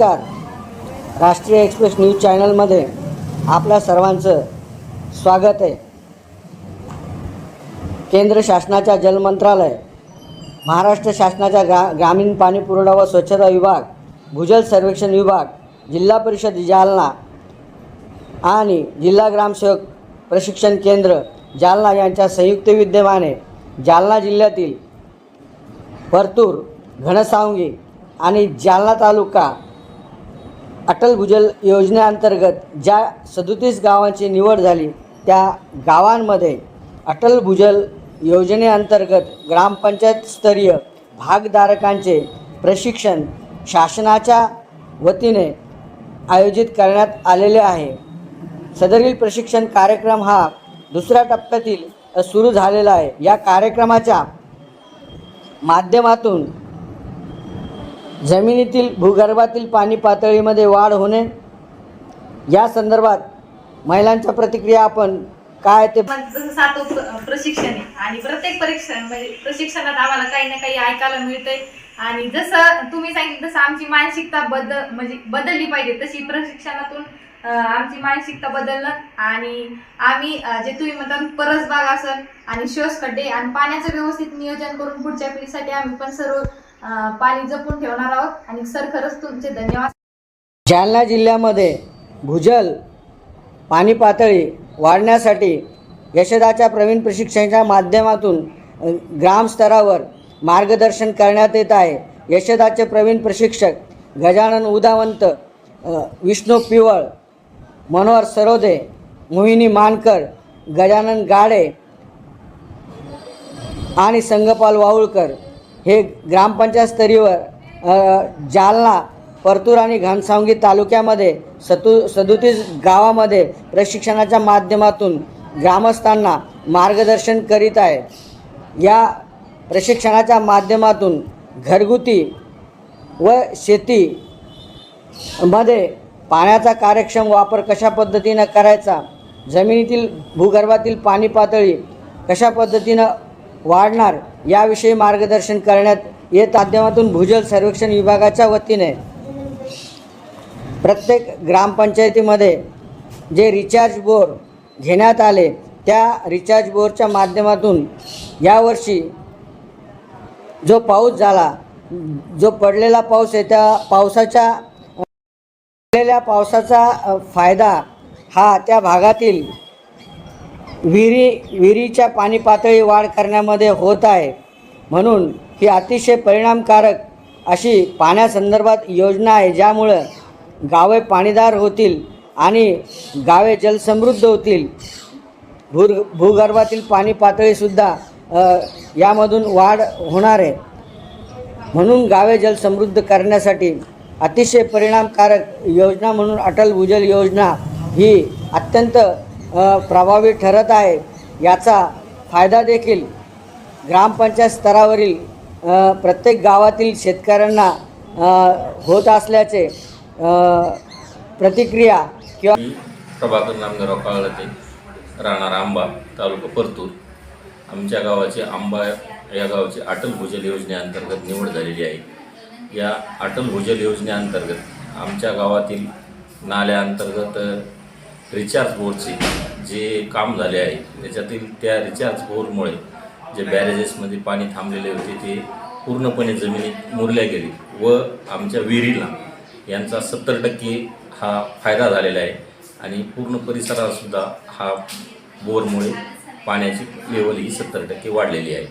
नमस्कार. राष्ट्रीय express news चॅनलमध्ये आपल्या सर्वांचं स्वागत आहे. केंद्र शासनाच्या जलमंत्रालय महाराष्ट्र शासनाच्या ग्रा ग्रामीण पाणी पुरवठा व स्वच्छता विभाग भूजल सर्वेक्षण विभाग जिल्हा परिषद जालना आणि जिल्हा ग्रामसेवक प्रशिक्षण केंद्र जालना यांच्या संयुक्त विद्यमाने जालना जिल्ह्यातील परतूर घनसावंगी आणि जालना तालुका अटल भूजल योजनेअंतर्गत ज्या सदोतीस गावांची निवड झाली त्या गावांमध्ये अटल भूजल योजनेअंतर्गत ग्रामपंचायतस्तरीय भागधारकांचे प्रशिक्षण शासनाच्या वतीने आयोजित करण्यात आलेले आहे. सदरील प्रशिक्षण कार्यक्रम हा दुसऱ्या टप्प्यातील सुरू झालेला आहे. या कार्यक्रमाच्या माध्यमातून जमिनीतील भूगर्भातील पाणी पातळीमध्ये वाढ होणे या संदर्भात महिलांच्या प्रतिक्रिया आपण काय ते पण जसं सातो प्रशिक्षण आहे आणि प्रत्येक परीक्षा म्हणजे प्रशिक्षणात आम्हाला काही ना काही ऐकायला मिळतंय. आणि जसं तुम्ही सांगितलं तसं आमची मानसिकता बदल म्हणजे बदलली पाहिजे. तशी प्रशिक्षणातून आमची मानसिकता बदलणं आणि आम्ही जे तुम्ही म्हणता परसबाग असेल आणि श्वास खड्डे आणि पाण्याचं व्यवस्थित नियोजन करून पुढच्या पिढीसाठी आम्ही पण सर्व पाणी जपून ठेवणार आहोत. आणि सर खरंच तुमचे धन्यवाद. जालना जिल्ह्यामध्ये भूजल पाणी पातळी वाढण्यासाठी यशदाच्या प्रवीण प्रशिक्षणाच्या माध्यमातून ग्रामस्तरावर मार्गदर्शन करण्यात येत आहे. यशदाचे प्रवीण प्रशिक्षक गजानन उदावंत विष्णू पिवळ मनोहर सरोदे मोहिनी मानकर गजानन गाडे आणि संगपाल वाऊळकर हे ग्रामपंचायत स्तरीवर जालना परतूर आणि घनसावंगी तालुक्यामध्ये सतु सदोतीस गावामध्ये प्रशिक्षणाच्या माध्यमातून ग्रामस्थांना मार्गदर्शन करीत आहे या प्रशिक्षणाच्या माध्यमातून घरगुती व शेती मध्ये पाण्याचा कार्यक्षम वापर कशा पद्धतीनं करायचा जमिनीतील भूगर्भातील पाणी पातळी कशा पद्धतीनं वाढणार याविषयी मार्गदर्शन करण्यात येत माध्यमातून भूजल सर्वेक्षण विभागाच्या वतीने. प्रत्येक ग्रामपंचायतीमध्ये जे रिचार्ज बोर घेण्यात आले त्या रिचार्ज बोरच्या माध्यमातून यावर्षी जो पाऊस झाला जो पडलेला पाऊस आहे त्या पावसाच्या पडलेल्या पावसाचा फायदा हा त्या भागातील विहिरी विहिरीच्या पाणी पातळी वाढ करण्यामध्ये होत आहे. म्हणून ही अतिशय परिणामकारक अशी पाण्यासंदर्भात योजना आहे ज्यामुळं गावे पाणीदार होतील आणि गावे जलसमृद्ध होतील. भू भूगर्भातील पाणी पातळीसुद्धा यामधून वाढ होणार आहे. म्हणून गावे जलसमृद्ध करण्यासाठी अतिशय परिणामकारक योजना म्हणून अटल भूजल योजना ही अत्यंत प्रभावी ठरत आहे. याचा फायदा देखील ग्रामपंचायत स्तरावरील प्रत्येक गावातील शेतकऱ्यांना होत असल्याचे प्रतिक्रिया किंवा प्रभाकर नामदेवराव काळते राहणार आंबा तालुका परतूर. आमच्या गावाचे आंबा या गावाची अटल भूजल योजनेअंतर्गत निवड झालेली आहे. या अटल भूजल योजनेअंतर्गत आमच्या गावातील नाल्याअंतर्गत रिचार्ज बोरचे जे काम झाले आहे त्याच्यातील त्या रिचार्ज बोरमुळे जे बॅरेजेसमध्ये पाणी थांबलेले होते ते पूर्णपणे जमिनीत मुरल्या गेली व आमच्या विहिरीला यांचा सत्तर टक्के हा फायदा झालेला आहे आणि पूर्ण परिसरातसुद्धा हा बोरमुळे पाण्याची लेवल ही सत्तर टक्के वाढलेली आहे.